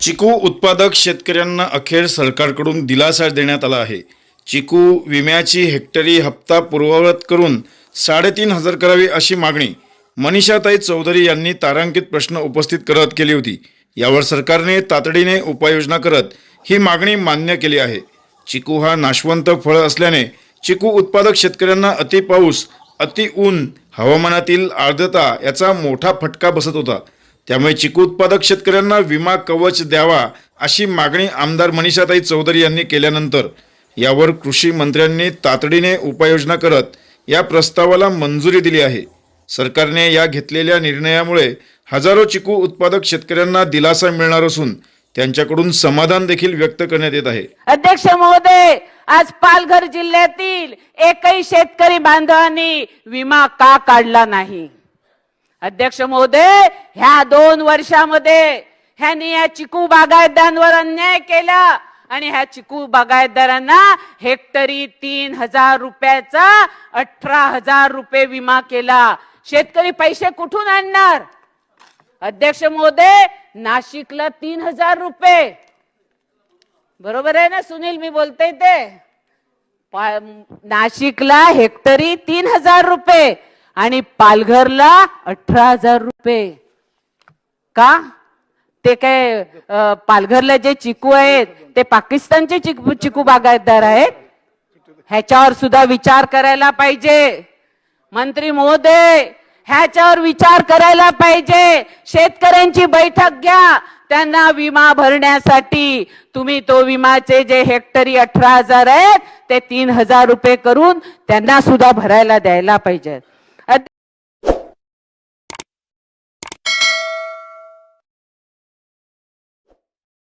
चिकू उत्पादक शेतकऱ्यांना अखेर सरकारकडून दिलासा देण्यात आला आहे. चिकू विम्याची हेक्टरी हप्ता पूर्ववत करून साडेतीन हजार करावी अशी मागणी मनीषाताई चौधरी यांनी तारांकित प्रश्न उपस्थित करत केली होती. यावर सरकारने तातडीने उपाययोजना करत ही मागणी मान्य केली आहे. चिकू हा नाशवंत फळ असल्याने चिकू उत्पादक शेतकऱ्यांना अति पाऊस अति ऊन हवामानातील आर्द्रता याचा मोठा फटका बसत होता. त्यामुळे चिकू उत्पादक शेतकऱ्यांना विमा कवच द्यावा अशी मागणी आमदार मनीषाताई चौधरी यांनी केल्यानंतर यावर कृषी मंत्र्यांनी तातडीने उपाययोजना करत या प्रस्तावाला मंजुरी दिली आहे. सरकारने या घेतलेल्या निर्णयामुळे हजारो चिकू उत्पादक शेतकऱ्यांना दिलासा मिळणार असून त्यांच्याकडून समाधान देखील व्यक्त करण्यात येत आहे. अध्यक्ष महोदय आज पालघर जिल्ह्यातील एकही शेतकरी बांधवांनी विमा का काढला नाही? अध्यक्ष महोदय ह्या दोन वर्षामध्ये ह्यांनी या चिकू बागायतदारांवर अन्याय केला आणि ह्या चिकू बागायतदारांना हेक्टरी तीन हजार रुपयाचा अठरा हजार रुपये विमा केला. शेतकरी पैसे कुठून आणणार? अध्यक्ष महोदय नाशिकला तीन हजार रुपये. बरोबर आहे ना सुनील? मी बोलते ते. नाशिकला हेक्टरी तीन हजार रुपये. आणि पालघरला अठरा हजार रुपये. का? ते काय पालघरला जे चिकू आहेत ते पाकिस्तानचे चिकू चिकू बागायतदार आहेत? ह्याच्यावर सुद्धा विचार करायला पाहिजे. मंत्री महोदय ह्याच्यावर विचार करायला पाहिजे. शेतकऱ्यांची बैठक घ्या. त्यांना विमा भरण्यासाठी तुम्ही तो विमाचे जे हेक्टरी अठरा हजार आहेत ते तीन हजार रुपये करून त्यांना सुद्धा भरायला द्यायला पाहिजेत.